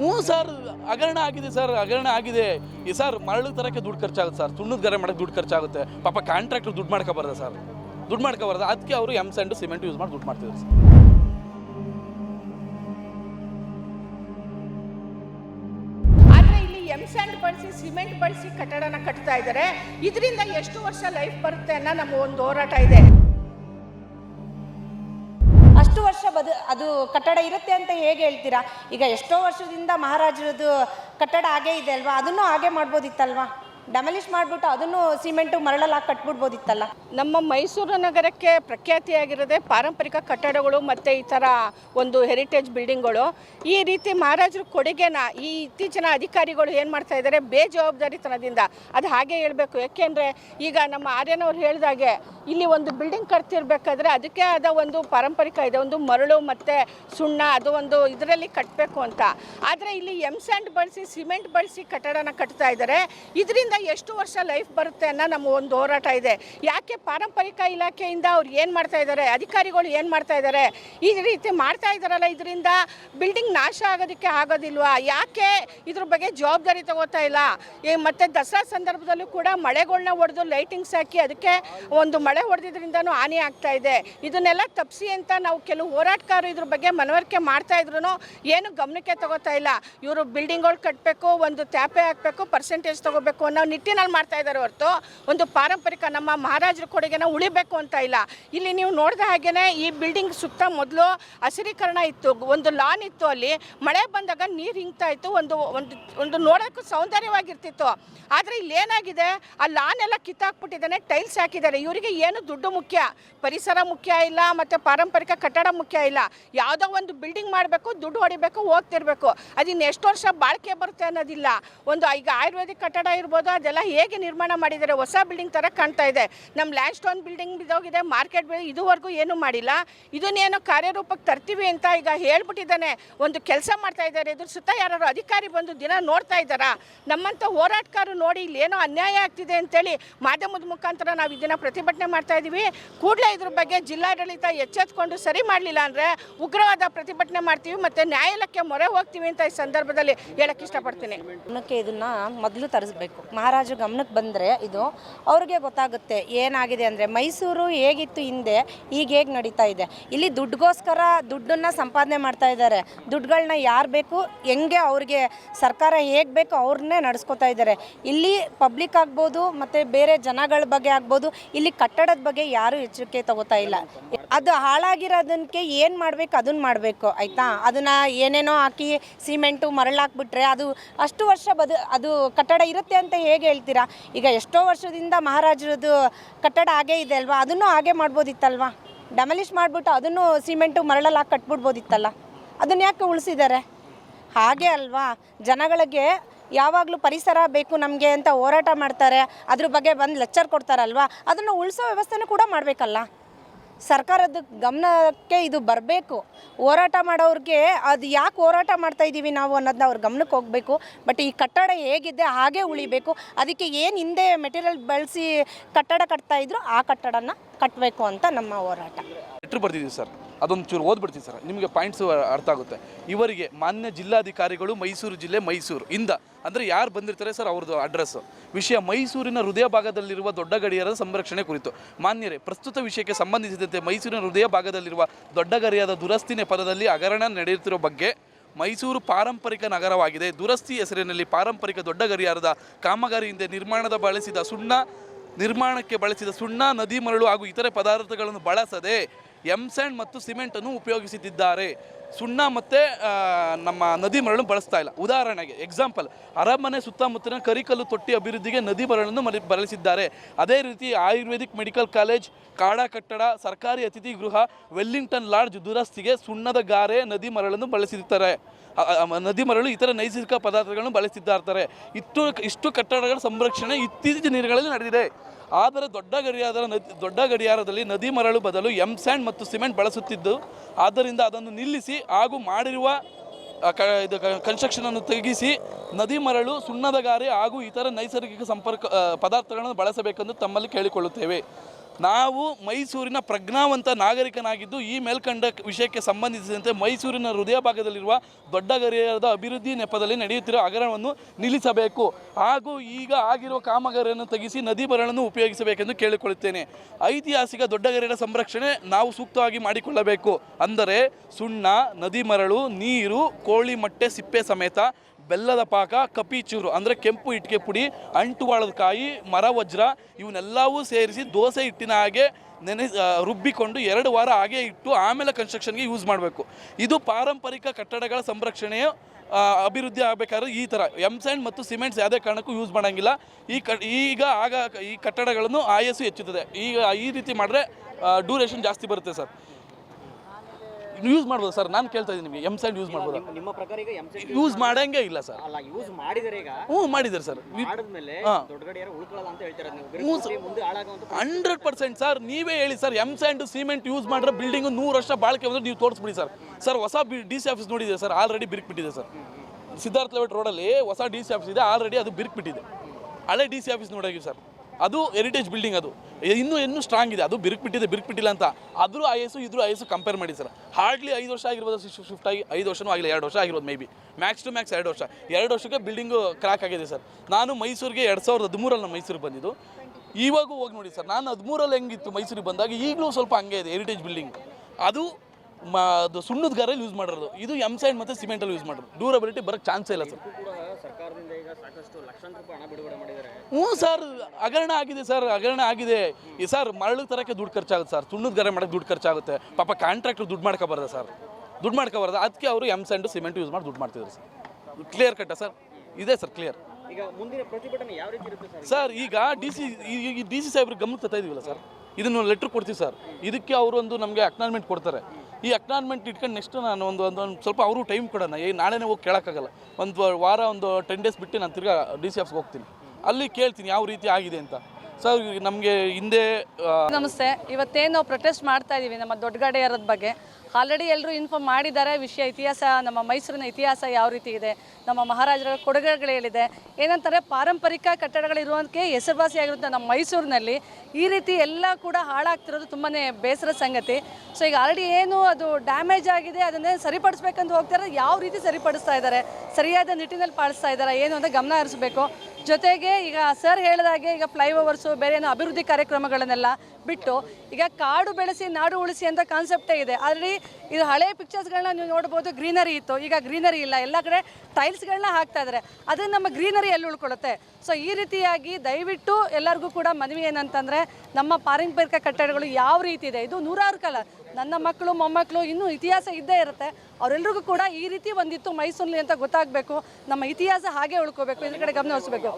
ಹ್ಞೂ ಸರ್, ಹಗರಣ ಆಗಿದೆ ಸರ್, ಹಗರಣ ಆಗಿದೆ. ಈ ಸರ್, ಮರಳು ತರಕ್ಕೆ ದುಡ್ಡು ಖರ್ಚಾಗುತ್ತೆ ಸರ್. ತುಣ್ಣದ ಗರೆ ಮಾಡಕ್ಕೆ ದುಡ್ಡು ಖರ್ಚಾಗುತ್ತೆ. ಪಾಪ ಕಾಂಟ್ರಾಕ್ಟರ್ ದುಡ್ಡು ಮಾಡ್ಕೊಬಾರ್ದ ಸರ್. ದುಡ್ಡು ಮಾಡ್ಕೊಬಾರ್ದು ಅದಕ್ಕೆ ಅವರು ಎಂ ಸ್ಯಾಂಡು ಸಿಮೆಂಟ್ ಯೂಸ್ ಮಾಡಿ ದುಡ್ಡು ಮಾಡ್ತಿದ್ರು ಸರ್. ಎಂ ಸ್ಯಾಂಡ್ ಬಳಸಿ ಸಿಮೆಂಟ್ ಬಳಸಿ ಕಟ್ಟಡನ ಕಟ್ತಾ ಇದ್ದಾರೆ. ಇದರಿಂದ ಎಷ್ಟು ವರ್ಷ ಲೈಫ್ ಬರುತ್ತೆ ಅನ್ನೋ ನಮ್ಮ ಒಂದು ಹೋರಾಟ ಇದೆ. ಅಷ್ಟು ವರ್ಷ ಬದು, ಅದು ಕಟ್ಟಡ ಇರುತ್ತೆ ಅಂತ ಹೇಗೆ ಹೇಳ್ತೀರಾ? ಈಗ ಎಷ್ಟೋ ವರ್ಷದಿಂದ ಮಹಾರಾಜರದು ಕಟ್ಟಡ ಹಾಗೇ ಇದೆ ಅಲ್ವಾ? ಅದನ್ನು ಹಾಗೆ ಮಾಡ್ಬೋದಿತ್ತಲ್ವಾ? ಡೆಮಲಿಷ್ ಮಾಡಿಬಿಟ್ಟು ಅದನ್ನು ಸಿಮೆಂಟು ಮರಳಲ್ಲಿ ಹಾಕಿ ಕಟ್ಬಿಡ್ಬೋದಿತ್ತಲ್ಲ? ನಮ್ಮ ಮೈಸೂರು ನಗರಕ್ಕೆ ಪ್ರಖ್ಯಾತಿಯಾಗಿರೋದೆ ಪಾರಂಪರಿಕ ಕಟ್ಟಡಗಳು ಮತ್ತು ಈ ಥರ ಒಂದು ಹೆರಿಟೇಜ್ ಬಿಲ್ಡಿಂಗ್ಗಳು ಈ ರೀತಿ ಮಹಾರಾಜರು ಕೊಡುಗೆನ ಈ ಇತ್ತೀಚಿನ ಅಧಿಕಾರಿಗಳು ಏನು ಮಾಡ್ತಾ ಇದ್ದಾರೆ, ಬೇಜವಾಬ್ದಾರಿತನದಿಂದ ಅದು ಹಾಗೆ ಹೇಳಬೇಕು. ಯಾಕೆಂದರೆ ಈಗ ನಮ್ಮ ಆರ್ಯನವ್ರು ಹೇಳಿದಾಗೆ ಇಲ್ಲಿ ಒಂದು ಬಿಲ್ಡಿಂಗ್ ಕಟ್ತಿರ್ಬೇಕಾದ್ರೆ ಅದಕ್ಕೆ ಆದ ಒಂದು ಪಾರಂಪರಿಕ ಇದೆ, ಒಂದು ಮರಳು ಮತ್ತು ಸುಣ್ಣ ಅದು ಒಂದು ಇದರಲ್ಲಿ ಕಟ್ಟಬೇಕು ಅಂತ. ಆದರೆ ಇಲ್ಲಿ ಎಂ ಸ್ಯಾಂಡ್ ಬಳಸಿ, ಸಿಮೆಂಟ್ ಬಳಸಿ ಕಟ್ಟಡನ ಕಟ್ತಾ ಇದ್ದಾರೆ. ಇದರಿಂದ ಎಷ್ಟು ವರ್ಷ ಲೈಫ್ ಬರುತ್ತೆ ಅನ್ನೋ ನಮ್ಮ ಒಂದು ಹೋರಾಟ ಇದೆ. ಯಾಕೆ ಪಾರಂಪರಿಕ ಇಲಾಖೆಯಿಂದ ಅವ್ರು ಏನು ಮಾಡ್ತಾ ಇದ್ದಾರೆ ಅಧಿಕಾರಿಗಳು ಏನು ಮಾಡ್ತಾ ಇದ್ದಾರೆ ಈ ರೀತಿ ಮಾಡ್ತಾ ಇದ್ದಾರಲ್ಲ ಇದರಿಂದ ಬಿಲ್ಡಿಂಗ್ ನಾಶ ಆಗೋದಕ್ಕೆ ಆಗೋದಿಲ್ವಾ? ಯಾಕೆ ಇದ್ರ ಬಗ್ಗೆ ಜವಾಬ್ದಾರಿ ತಗೋತಾ ಇಲ್ಲ? ಮತ್ತು ಮತ್ತೆ ದಸರಾ ಸಂದರ್ಭದಲ್ಲೂ ಕೂಡ ಮಳೆಗಳನ್ನ ಹೊಡೆದು ಲೈಟಿಂಗ್ಸ್ ಹಾಕಿ ಅದಕ್ಕೆ ಒಂದು ಮಳೆ ಹೊಡೆದಿದ್ರಿಂದನೂ ಹಾನಿ ಆಗ್ತಾ ಇದೆ. ಇದನ್ನೆಲ್ಲ ತಪ್ಪಿಸಿ ಅಂತ ನಾವು ಕೆಲವು ಹೋರಾಟಗಾರರು ಇದ್ರ ಬಗ್ಗೆ ಮನವರಿಕೆ ಮಾಡ್ತಾ ಇದ್ರು ಏನು ಗಮನಕ್ಕೆ ತಗೋತಾ ಇಲ್ಲ. ಇವರು ಬಿಲ್ಡಿಂಗ್ಗಳು ಕಟ್ಟಬೇಕು ಒಂದು ತ್ಯಾಪೆ ಹಾಕಬೇಕು ಪರ್ಸೆಂಟೇಜ್ ತಗೋಬೇಕು ಅನ್ನೋ ನಿಟ್ಟಿನಲ್ಲಿ ಮಾಡ್ತಾ ಇದ್ದಾರೆ ಹೊರತು ಒಂದು ಪಾರಂಪರಿಕ ನಮ್ಮ ಮಹಾರಾಜರ ಕೊಡುಗೆನ ಉಳಿಬೇಕು ಅಂತ ಇಲ್ಲ. ಇಲ್ಲಿ ನೀವು ನೋಡಿದ ಹಾಗೇನೆ ಈ ಬಿಲ್ಡಿಂಗ್ ಸುತ್ತ ಮೊದಲು ಹಸಿರೀಕರಣ ಇತ್ತು, ಒಂದು ಲಾನ್ ಇತ್ತು ಅಲ್ಲಿ. ಮಳೆ ಬಂದಾಗ ನೀರು ಹಿಂಗ್ತಾ ಇತ್ತು, ಒಂದು ಒಂದು ಒಂದು ನೋಡೋಕ್ಕೂ ಸೌಂದರ್ಯವಾಗಿರ್ತಿತ್ತು. ಆದರೆ ಇಲ್ಲಿ ಏನಾಗಿದೆ? ಆ ಲಾನ್ ಎಲ್ಲ ಕಿತ್ತಾಕ್ಬಿಟ್ಟಿದ್ದಾನೆ ಟೈಲ್ಸ್ ಹಾಕಿದ್ದಾರೆ. ಇವರಿಗೆ ಏನು ದುಡ್ಡು ಮುಖ್ಯ? ಪರಿಸರ ಮುಖ್ಯ ಇಲ್ಲ, ಮತ್ತು ಪಾರಂಪರಿಕ ಕಟ್ಟಡ ಮುಖ್ಯ ಇಲ್ಲ. ಯಾವುದೋ ಒಂದು ಬಿಲ್ಡಿಂಗ್ ಮಾಡಬೇಕು, ದುಡ್ಡು ಹೊಡಿಬೇಕು, ಹೋಗ್ತಿರ್ಬೇಕು. ಅದಿನ್ನು ಎಷ್ಟು ವರ್ಷ ಬಾಳಿಕೆ ಬರುತ್ತೆ ಅನ್ನೋದಿಲ್ಲ. ಒಂದು ಈಗ ಆಯುರ್ವೇದಿಕ್ ಕಟ್ಟಡ ಇರ್ಬೋದು ಅದೆಲ್ಲ ಹೇಗೆ ನಿರ್ಮಾಣ ಮಾಡಿದ್ದಾರೆ, ಹೊಸ ಬಿಲ್ಡಿಂಗ್ ಥರ ಕಾಣ್ತಾ ಇದೆ. ನಮ್ಮ ಲ್ಯಾಂಡ್ ಸ್ಟೋನ್ ಬಿಲ್ಡಿಂಗ್ ಬಿದ್ದೋಗಿದೆ ಮಾರ್ಕೆಟ್ ಬಿಲ್ಡಿಂಗ್ ಇದುವರೆಗೂ ಏನೂ ಮಾಡಿಲ್ಲ. ಇದನ್ನೇನೋ ಕಾರ್ಯರೂಪಕ್ಕೆ ತರ್ತೀವಿ ಅಂತ ಈಗ ಹೇಳ್ಬಿಟ್ಟಿದ್ದಾನೆ. ಒಂದು ಕೆಲಸ ಮಾಡ್ತಾ ಇದ್ದಾರೆ ಇದ್ರ ಸುತ್ತ ಯಾರು ಅಧಿಕಾರಿ ಬಂದು ದಿನ ನೋಡ್ತಾ ಇದ್ದಾರಾ? ನಮ್ಮಂಥ ಹೋರಾಟಕಾರರು ನೋಡಿ ಇಲ್ಲಿ ಏನೋ ಅನ್ಯಾಯ ಆಗ್ತಿದೆ ಅಂತೇಳಿ ಮಾಧ್ಯಮದ ಮುಖಾಂತರ ನಾವು ಇದನ್ನು ಪ್ರತಿಭಟನೆ ಮಾಡ್ತಾ ಇದ್ದೀವಿ. ಕೂಡಲೇ ಇದ್ರ ಬಗ್ಗೆ ಜಿಲ್ಲಾಡಳಿತ ಎಚ್ಚೆತ್ಕೊಂಡು ಸರಿ ಮಾಡಲಿಲ್ಲ ಅಂದರೆ ಉಗ್ರವಾದ ಪ್ರತಿಭಟನೆ ಮಾಡ್ತೀವಿ ಮತ್ತು ನ್ಯಾಯಾಲಯಕ್ಕೆ ಮೊರೆ ಹೋಗ್ತೀವಿ ಅಂತ ಈ ಸಂದರ್ಭದಲ್ಲಿ ಹೇಳಕ್ಕೆ ಇಷ್ಟಪಡ್ತೀನಿ. ಇದನ್ನ ಮೊದಲು ತರಿಸ್ಬೇಕು. ಮಹಾರಾಜರು ಗಮನಕ್ಕೆ ಬಂದರೆ ಇದು ಅವ್ರಿಗೆ ಗೊತ್ತಾಗುತ್ತೆ ಏನಾಗಿದೆ ಅಂದರೆ ಮೈಸೂರು ಹೇಗಿತ್ತು ಹಿಂದೆ, ಈಗ ಹೇಗೆ ನಡೀತಾ ಇದೆ. ಇಲ್ಲಿ ದುಡ್ಡುಗೋಸ್ಕರ ದುಡ್ಡನ್ನು ಸಂಪಾದನೆ ಮಾಡ್ತಾ ಇದ್ದಾರೆ. ದುಡ್ಡುಗಳನ್ನ ಯಾರು ಬೇಕು, ಹೆಂಗೆ ಅವ್ರಿಗೆ ಸರ್ಕಾರ ಹೇಗೆ ಬೇಕು ಅವ್ರನ್ನೇ ನಡೆಸ್ಕೊತಾ ಇದ್ದಾರೆ. ಇಲ್ಲಿ ಪಬ್ಲಿಕ್ ಆಗ್ಬೋದು, ಮತ್ತು ಬೇರೆ ಜನಗಳ ಬಗ್ಗೆ ಆಗ್ಬೋದು, ಇಲ್ಲಿ ಕಟ್ಟಡದ ಬಗ್ಗೆ ಯಾರೂ ಎಚ್ಚರಿಕೆ ತಗೋತಾ ಇಲ್ಲ. ಅದು ಹಾಳಾಗಿರೋದಕ್ಕೆ ಏನು ಮಾಡಬೇಕು ಅದನ್ನ ಮಾಡಬೇಕು, ಆಯಿತಾ? ಅದನ್ನು ಏನೇನೋ ಹಾಕಿ ಸಿಮೆಂಟು ಮರಳು ಹಾಕ್ಬಿಟ್ರೆ ಅದು ಅಷ್ಟು ವರ್ಷ ಬದು, ಅದು ಕಟ್ಟಡ ಇರುತ್ತೆ ಅಂತ ಹೇಗೆ ಹೇಳ್ತೀರಾ? ಈಗ ಎಷ್ಟೋ ವರ್ಷದಿಂದ ಮಹಾರಾಜರದು ಕಟ್ಟಡ ಹಾಗೇ ಇದೆ ಅಲ್ವಾ? ಅದನ್ನು ಹಾಗೆ ಮಾಡ್ಬೋದಿತ್ತಲ್ವಾ? ಡೆಮಲಿಷ್ ಮಾಡಿಬಿಟ್ಟು ಅದನ್ನು ಸಿಮೆಂಟು ಮರಳಲ್ಲಿ ಹಾಕಿ ಕಟ್ಬಿಡ್ಬೋದಿತ್ತಲ್ಲ? ಅದನ್ನು ಯಾಕೆ ಉಳಿಸಿದ್ದಾರೆ? ಹಾಗೆ ಅಲ್ವಾ? ಜನಗಳಿಗೆ ಯಾವಾಗಲೂ ಪರಿಸರ ಬೇಕು ನಮಗೆ ಅಂತ ಹೋರಾಟ ಮಾಡ್ತಾರೆ. ಅದ್ರ ಬಗ್ಗೆ ಬಂದು ಲೆಕ್ಚರ್ ಕೊಡ್ತಾರಲ್ವಾ? ಅದನ್ನು ಉಳಿಸೋ ವ್ಯವಸ್ಥೆನೂ ಕೂಡ ಮಾಡಬೇಕಲ್ಲ? ಸರ್ಕಾರದ ಗಮನಕ್ಕೆ ಇದು ಬರಬೇಕು. ಹೋರಾಟ ಮಾಡೋರಿಗೆ ಅದು ಯಾಕೆ ಹೋರಾಟ ಮಾಡ್ತಾ ಇದ್ದೀವಿ ನಾವು ಅನ್ನೋದನ್ನ ಅವ್ರ ಗಮನಕ್ಕೆ ಹೋಗಬೇಕು. ಬಟ್ ಈ ಕಟ್ಟಡ ಹೇಗಿದೆ, ಹಾಗೆ ಉಳಿಬೇಕು. ಅದಕ್ಕೆ ಏನು ಹಿಂದೆ ಮೆಟೀರಿಯಲ್ ಬಳಸಿ ಕಟ್ಟಡ ಕಟ್ತಾ ಇದ್ರು, ಆ ಕಟ್ಟಡನ ಕಟ್ಟಬೇಕು ಅಂತ ನಮ್ಮ ಹೋರಾಟ. ಲೆಟ್ರ್ ಬರ್ತಿದ್ದೀವಿ ಸರ್. ಅದೊಂದು ಚೂರು ಓದ್ಬಿಡ್ತೀವಿ ಸರ್. ನಿಮಗೆ ಪಾಯಿಂಟ್ಸ್ ಅರ್ಥ ಆಗುತ್ತೆ. ಇವರಿಗೆ ಮಾನ್ಯ ಜಿಲ್ಲಾಧಿಕಾರಿಗಳು ಮೈಸೂರು ಜಿಲ್ಲೆ ಮೈಸೂರು, ಇಂದ. ಅಂದರೆ ಯಾರು ಬಂದಿರ್ತಾರೆ ಸರ್ ಅವ್ರದ್ದು ಅಡ್ರೆಸ್ ವಿಷಯ ಮೈಸೂರಿನ ಹೃದಯ ಭಾಗದಲ್ಲಿರುವ ದೊಡ್ಡ ಗಡಿಯಾರದ ಸಂರಕ್ಷಣೆ ಕುರಿತು. ಮಾನ್ಯರೇ, ಪ್ರಸ್ತುತ ವಿಷಯಕ್ಕೆ ಸಂಬಂಧಿಸಿದಂತೆ ಮೈಸೂರಿನ ಹೃದಯ ಭಾಗದಲ್ಲಿರುವ ದೊಡ್ಡ ಗಡಿಯಾದ ದುರಸ್ತಿ ನೆಪದಲ್ಲಿ ಹಗರಣ ನಡೆಯುತ್ತಿರುವ ಬಗ್ಗೆ ಮೈಸೂರು ಪಾರಂಪರಿಕ ನಗರವಾಗಿದೆ. ದುರಸ್ತಿ ಹೆಸರಿನಲ್ಲಿ ಪಾರಂಪರಿಕ ದೊಡ್ಡ ಗರಿಯಾರದ ಕಾಮಗಾರಿಯಿಂದ ನಿರ್ಮಾಣದ ಬಳಸಿದ ಸುಣ್ಣ ನಿರ್ಮಾಣಕ್ಕೆ ಬಳಸಿದ ಸುಣ್ಣ, ನದಿ ಮರಳು ಹಾಗೂ ಇತರೆ ಪದಾರ್ಥಗಳನ್ನು ಬಳಸದೆ ಎಂಸ್ಯಾಂಡ್ ಮತ್ತು ಸಿಮೆಂಟನ್ನು ಉಪಯೋಗಿಸುತ್ತಿದ್ದಾರೆ ಸುಣ್ಣ ಮತ್ತು ನಮ್ಮ ನದಿ ಮರಳನ್ನು ಬಳಸ್ತಾ ಇಲ್ಲ. ಉದಾಹರಣೆಗೆ ಎಕ್ಸಾಂಪಲ್ ಅರಮನೆ ಸುತ್ತಮುತ್ತಲಿನ ಕರಿಕಲ್ಲು ತೊಟ್ಟಿ ಅಭಿವೃದ್ಧಿಗೆ ನದಿ ಮರಳನ್ನು ಮರಿ, ಬಳಸಿದ್ದಾರೆ. ಅದೇ ರೀತಿ ಆಯುರ್ವೇದಿಕ್ ಮೆಡಿಕಲ್ ಕಾಲೇಜ್, ಕಾಡಾ ಕಟ್ಟಡ, ಸರ್ಕಾರಿ ಅತಿಥಿ ಗೃಹ, ವೆಲ್ಲಿಂಗ್ಟನ್ ಲಾಡ್ಜ್ ದುರಸ್ತಿಗೆ ಸುಣ್ಣದ ಗಾರೆ, ನದಿ ಮರಳನ್ನು ಬಳಸಿರ್ತಾರೆ ನದಿ ಮರಳು ಇತರ ನೈಸರ್ಗಿಕ ಪದಾರ್ಥಗಳನ್ನು ಬಳಸ್ತಿದ್ದ ಇರ್ತಾರೆ ಇಷ್ಟು ಇಷ್ಟು ಕಟ್ಟಡಗಳ ಸಂರಕ್ಷಣೆ ಇತ್ತೀಚಿನ ದಿನಗಳಲ್ಲಿ ನಡೆದಿದೆ. ಆದರೆ ದೊಡ್ಡ ಗಡಿಯಾದ ನದಿ, ದೊಡ್ಡ ಗಡಿಯಾರದಲ್ಲಿ ನದಿ ಮರಳು ಬದಲು ಎಂ ಸ್ಯಾಂಡ್ ಮತ್ತು ಸಿಮೆಂಟ್ ಬಳಸುತ್ತಿದ್ದು, ಆದ್ದರಿಂದ ಅದನ್ನು ನಿಲ್ಲಿಸಿ ಹಾಗೂ ಮಾಡಿರುವ ಕ, ಇದು ಕನ್ಸ್ಟ್ರಕ್ಷನ್ ಅನ್ನು ತೆಗೆಸಿ ನದಿ ಮರಳು, ಸುಣ್ಣದ ಗಾರೆ ಹಾಗೂ ಇತರ ನೈಸರ್ಗಿಕ ಸಂಪರ್ಕ ಪದಾರ್ಥಗಳನ್ನು ಬಳಸಬೇಕೆಂದು ತಮ್ಮಲ್ಲಿ ಕೇಳಿಕೊಳ್ಳುತ್ತೇವೆ. ನಾವು ಮೈಸೂರಿನ ಪ್ರಜ್ಞಾವಂತ ನಾಗರಿಕನಾಗಿದ್ದು ಈ ಮೇಲ್ಕಂಡ ವಿಷಯಕ್ಕೆ ಸಂಬಂಧಿಸಿದಂತೆ ಮೈಸೂರಿನ ಹೃದಯ ಭಾಗದಲ್ಲಿರುವ ದೊಡ್ಡ ಗರಿಯಾದ ಅಭಿವೃದ್ಧಿ ನೆಪದಲ್ಲಿ ನಡೆಯುತ್ತಿರುವ ಹಗರಣವನ್ನು ನಿಲ್ಲಿಸಬೇಕು. ಹಾಗೂ ಈಗ ಆಗಿರುವ ಕಾಮಗಾರಿಯನ್ನು ತೆಗೆಸಿ ನದಿ ಬರಳನ್ನು ಉಪಯೋಗಿಸಬೇಕೆಂದು ಕೇಳಿಕೊಳ್ಳುತ್ತೇನೆ. ಐತಿಹಾಸಿಕ ದೊಡ್ಡ ಗರಿಯರ ಸಂರಕ್ಷಣೆ ನಾವು ಸೂಕ್ತವಾಗಿ ಮಾಡಿಕೊಳ್ಳಬೇಕು. ಅಂದರೆ ಸುಣ್ಣ, ನದಿ ಮರಳು, ನೀರು, ಕೋಳಿ, ಮೊಟ್ಟೆ, ಸಿಪ್ಪೆ ಸಮೇತ ಬೆಲ್ಲದ ಪಾಕ ಕಪಿಚೂರು ಅಂದರೆ ಕೆಂಪು ಇಟ್ಟಿಗೆ ಪುಡಿ, ಅಂಟುವಾಳದ ಕಾಯಿ, ಮರ ವಜ್ರ, ಇವನ್ನೆಲ್ಲವೂ ಸೇರಿಸಿ ದೋಸೆ ಹಿಟ್ಟಿನ ಹಾಗೆ ನೆನೆ ರುಬ್ಬಿಕೊಂಡು ಎರಡು ವಾರ ಹಾಗೆ ಇಟ್ಟು ಆಮೇಲೆ ಕನ್ಸ್ಟ್ರಕ್ಷನ್ಗೆ ಯೂಸ್ ಮಾಡಬೇಕು. ಇದು ಪಾರಂಪರಿಕ ಕಟ್ಟಡಗಳ ಸಂರಕ್ಷಣೆಯ ಅಭಿವೃದ್ಧಿ ಆಗಬೇಕಾದ್ರೆ ಈ ಥರ ಎಂ ಸ್ಯಾಂಡ್ ಮತ್ತು ಸಿಮೆಂಟ್ಸ್ ಯಾವುದೇ ಕಾರಣಕ್ಕೂ ಯೂಸ್ ಮಾಡೋಂಗಿಲ್ಲ. ಈ ಕ, ಈಗ ಆಗ ಈ ಕಟ್ಟಡಗಳನ್ನು ಆಯಸ್ಸು ಹೆಚ್ಚುತ್ತದೆ. ಈಗ ಈ ರೀತಿ ಮಾಡಿದ್ರೆ ಡ್ಯೂರೇಷನ್ ಜಾಸ್ತಿ ಬರುತ್ತೆ ಸರ್. ಯೂಸ್ ಮಾಡ್ಬೋದು ಸರ್? ನಾನು ಕೇಳ್ತಾ ಇದ್ದೀನಿ ನಿಮಗೆ. ಎಂಸ್ಯಾಂಡ್ ಯೂಸ್ ಮಾಡ್ಬೋದು? ನಿಮ್ಮ- ಪ್ರಕಾರ ಈಗ ಎಂ ಯೂಸ್ ಮಾಡಂಗೇ ಇಲ್ಲ ಸರ್. ಅಲ್ಲ ಯೂಸ್ ಮಾಡಿದರೆ ಈಗ ಹ್ಞೂ ಮಾಡಿದ್ದಾರೆ ಸರ್. ಮಾಡಿದ್ಮೇಲೆ ಹಾ. ದೊಡ್ಡ ಉಳ್ಕೊಳ್ಳಲ್ಲ ಅಂತ ಹೇಳ್ತಾರೆ ನೀವು. ಹ್ಞೂ ಬಿರುಕು ಮುಂದೆ ಹಾಳಾಗುವಂತ ಹಂಡ್ರೆಡ್ ಪರ್ಸೆಂಟ್ ಸರ್ ನೀವೇ ಹೇಳಿ sir M sand cement use ಮಾಡಿದ್ರೆ ಬಿಲ್ಡಿಂಗ್ ನೂರು ವರ್ಷ ಬಾಳಿಕೆ ಬಂದ್ರೆ ನೀವು ತೋರಿಸ್ಬಿಡಿ ಸರ್. ಸರ್ ಹೊಸ ಡಿ ಸಿ ಆಫೀಸ್ ನೋಡಿದೆ ಸರ್ ಆಲ್ರೆಡಿ ಬಿರುಕ್ಬಿಟ್ಟಿದೆ ಸರ್. ಸಿದ್ಧಾರ್ಥ ಲೇಔಟ್ ರೋಡಲ್ಲಿ ಹೊಸ ಡಿ ಸಿ ಆಫೀಸ್ ಇದೆ ಆಲ್ರೆಡಿ ಅದು ಬಿರುಕ್ಬಿಟ್ಟಿದೆ. ಹಳೆ ಡಿ ಸಿ ಆಫೀಸ್ ನೋಡೋಗಿ ಸರ್. ಅದು ಹೆರಿಟೇಜ್ ಬಿಲ್ಡಿಂಗ್ ಅದು. ಇನ್ನೂ ಇನ್ನೂ ಸ್ಟ್ರಾಂಗ್ ಇದೆ. ಅದು ಬಿರುಕು ಬಿಟ್ಟಿದೆ ಬಿರುಕು ಬಿಟ್ಟಿಲ್ಲ ಅಂತ ಅದ್ರ ಇದ್ರೂ ಐ ಕಂಪೇರ್ ಮಾಡಿ ಸರ್. ಹಾರ್ಡ್ಲಿ ಐದು ವರ್ಷ ಆಗಿರ್ಬೋದು ಶಿಫ್ಟ್ ಆಗಿ, ಐದು ವರ್ಷನೂ ಆಗಿಲ್ಲ, ಎರಡು ವರ್ಷ ಆಗಿರೋದು maybe max to max ಎರಡು ವರ್ಷ. ಎರಡು ವರ್ಷಕ್ಕೆ ಬಿಲ್ಡಿಂಗು ಕ್ರಾಕ್ ಆಗಿದೆ ಸರ್. ನಾನು ಮೈಸೂರಿಗೆ ಎರಡು ಸಾವಿರದ ಹದಿಮೂರಲ್ಲಿ ನಾನು ಮೈಸೂರಿಗೆ ಬಂದಿದ್ದು. ಇವಾಗೂ ಹೋಗಿ ನೋಡಿ ಸರ್. ನಾನು ಹದಿಮೂರಲ್ಲಿ ಹೆಂಗಿತ್ತು ಮೈಸೂರಿಗೆ ಬಂದಾಗ, ಈಗಲೂ ಸ್ವಲ್ಪ ಹಂಗೆ ಇದೆ ಹೆರಿಟೇಜ್ ಬಿಲ್ಡಿಂಗ್ ಅದು ಮ, ಅದು ಸುಣ್ಣದ ಗಾರಲ್ಲಿ ಯೂಸ್ ಮಾಡಿರೋದು. ಇದು ಎಂ ಸೈಡ್ ಮತ್ತು ಸಿಮೆಂಟಲ್ಲಿ ಯೂಸ್ ಮಾಡೋದು ಡ್ಯೂರಬಿಲಿಟಿ ಬರೋಕ್ಕೆ ಚಾನ್ಸೇ ಇಲ್ಲ ಸರ್. ಸರ್ಕಾರದಿಂದ ಹ್ಞೂ ಸರ್ ಹಗರಣ ಆಗಿದೆ ಸರ್ ಹಗರಣ ಆಗಿದೆ. ಈ ಸರ್ ಮರಳು ತರಕ್ಕೆ ದುಡ್ಡು ಖರ್ಚಾಗುತ್ತೆ ಸರ್ ಸುಣ್ಣದ ಗರೆ ಮಾಡೋಕ್ಕೆ ದುಡ್ಡು ಖರ್ಚಾಗುತ್ತೆ. ಪಾಪ ಕಾಂಟ್ರಾಕ್ಟರ್ ದುಡ್ಡು ಮಾಡ್ಕೊಬಾರ್ದ ಸರ್. ದುಡ್ಡು ಮಾಡ್ಕೊಬಾರ್ದು. ಅದಕ್ಕೆ ಅವರು ಎಂ ಸ್ಯಾಂಡು ಸಿಮೆಂಟ್ ಯೂಸ್ ಮಾಡಿ ದುಡ್ಡು ಮಾಡ್ತಿದ್ರು ಸರ್. ಕ್ಲಿಯರ್ ಕಟ್ಟ ಸರ್? ಇದೆ ಸರ್ ಕ್ಲಿಯರ್ ಸರ್? ಈಗ ಡಿ ಸಿ ಈ ಡಿ ಸಿ ಸಾಹೇಬ್ರಿಗೆ ಗಮನಕ್ಕೆ ತರ್ತಾ ಇದೀವಲ್ಲ ಸರ್? ಇದನ್ನು ಲೆಟ್ರ್ ಕೊಡ್ತೀವಿ ಸರ್. ಇದಕ್ಕೆ ಅವರೊಂದು ನಮಗೆ ಅಕ್ನಾಲ್ಮೆಂಟ್ ಕೊಡ್ತಾರೆ. ಈ ಅಕ್ನಾರ್ಮೆಂಟ್ ಇಟ್ಕೊಂಡು ನೆಕ್ಸ್ಟ್ ನಾನು ಒಂದು ಒಂದು ಒಂದು ಸ್ವಲ್ಪ ಅವರು ಟೈಮ್ ಕೊಡೋಣ. ಏ, ನಾಳೆನೇ ಹೋಗಿ ಕೇಳೋಕ್ಕಾಗಲ್ಲ. ಒಂದು ವಾರ, ಒಂದು ಟೆನ್ ಡೇಸ್ ಬಿಟ್ಟು ನಾನು ತಿರ್ಗಾ ಡಿ ಸಿ ಆಫ್ಸ್ಗೆ ಹೋಗ್ತೀನಿ. ಅಲ್ಲಿ ಕೇಳ್ತೀನಿ ಯಾವ ರೀತಿ ಆಗಿದೆ ಅಂತ. ಸರ್ ನಮಗೆ ಹಿಂದೆ ನಮಸ್ತೆ. ಇವತ್ತೇನು ನಾವು ಪ್ರೊಟೆಸ್ಟ್ ಮಾಡ್ತಾ ಇದ್ದೀವಿ ನಮ್ಮ ದೊಡ್ಡ ಗಡಿಯಾರದ ಬಗ್ಗೆ. ಆಲ್ರೆಡಿ ಎಲ್ಲರೂ ಇನ್ಫಾರ್ಮ್ ಮಾಡಿದ್ದಾರೆ, ವಿಷಯ ಇತಿಹಾಸ, ನಮ್ಮ ಮೈಸೂರಿನ ಇತಿಹಾಸ ಯಾವ ರೀತಿ ಇದೆ, ನಮ್ಮ ಮಹಾರಾಜರ ಕೊಡುಗೆಗಳೇನಿದೆ ಏನಂತಾರೆ, ಪಾರಂಪರಿಕ ಕಟ್ಟಡಗಳಿರುವಂತೆ ಹೆಸರುವಾಸಿಯಾಗಿರುತ್ತೆ ನಮ್ಮ ಮೈಸೂರಿನಲ್ಲಿ ಈ ರೀತಿ ಎಲ್ಲ ಕೂಡ ಹಾಳಾಗ್ತಿರೋದು ತುಂಬಾ ಬೇಸರ ಸಂಗತಿ. ಸೊ ಈಗ ಆಲ್ರೆಡಿ ಏನು ಅದು ಡ್ಯಾಮೇಜ್ ಆಗಿದೆ, ಅದನ್ನೇ ಸರಿಪಡಿಸ್ಬೇಕಂತ ಹೋಗ್ತಾರೆ ಯಾವ ರೀತಿ ಸರಿಪಡಿಸ್ತಾ ಇದ್ದಾರೆ, ಸರಿಯಾದ ನಿಟ್ಟಿನಲ್ಲಿ ಪಾಲಿಸ್ತಾ ಇದ್ದಾರೆ, ಏನು ಅಂತ ಗಮನ ಹರಿಸಬೇಕು. ಜೊತೆಗೆ ಈಗ ಸರ್ ಹೇಳಿದಾಗೆ ಈಗ ಫ್ಲೈಓವರ್ಸು ಬೇರೆ ಏನೋ ಅಭಿವೃದ್ಧಿ ಕಾರ್ಯಕ್ರಮಗಳನ್ನೆಲ್ಲ ಬಿಟ್ಟು ಈಗ ಕಾಡು ಬೆಳೆಸಿ, ನಾಡು ಉಳಿಸಿ ಅಂತ ಕಾನ್ಸೆಪ್ಟೇ ಇದೆ. ಅಲ್ಲಿ ಇದು ಹಳೆ ಪಿಕ್ಚರ್ಸ್ಗಳನ್ನ ನೀವು ನೋಡ್ಬೋದು ಗ್ರೀನರಿ ಇತ್ತು. ಈಗ ಗ್ರೀನರಿ ಇಲ್ಲ. ಎಲ್ಲ ಕಡೆ ಟೈಲ್ಸ್ಗಳನ್ನ ಹಾಕ್ತಾ ಇದ್ದಾರೆ ಅದನ್ನು ನಮ್ಮ ಗ್ರೀನರಿ ಎಲ್ಲಿ ಉಳ್ಕೊಳ್ಳುತ್ತೆ. ಸೊ ಈ ರೀತಿಯಾಗಿ ದಯವಿಟ್ಟು ಎಲ್ಲರಿಗೂ ಕೂಡ ಮನವಿ ಏನಂತಂದರೆ, ನಮ್ಮ ಪಾರಂಪರಿಕ ಕಟ್ಟಡಗಳು ಯಾವ ರೀತಿ ಇದೆ? ಇದು ನೂರಾರು ಕಾಲ. ನನ್ನ ಮಕ್ಕಳು, ಮೊಮ್ಮಕ್ಕಳು ಇನ್ನೂ ಇತಿಹಾಸ ಇದ್ದೇ ಇರುತ್ತೆ. ಅವರೆಲ್ಲರಿಗೂ ಕೂಡ ಈ ರೀತಿ ಒಂದಿತ್ತು ಮೈಸೂರಲ್ಲಿ ಅಂತ ಗೊತ್ತಾಗಬೇಕು. ನಮ್ಮ ಇತಿಹಾಸ ಹಾಗೆ ಉಳ್ಕೋಬೇಕು. ಇದ್ರ ಕಡೆ ಗಮನ ಹರಿಸಬೇಕು.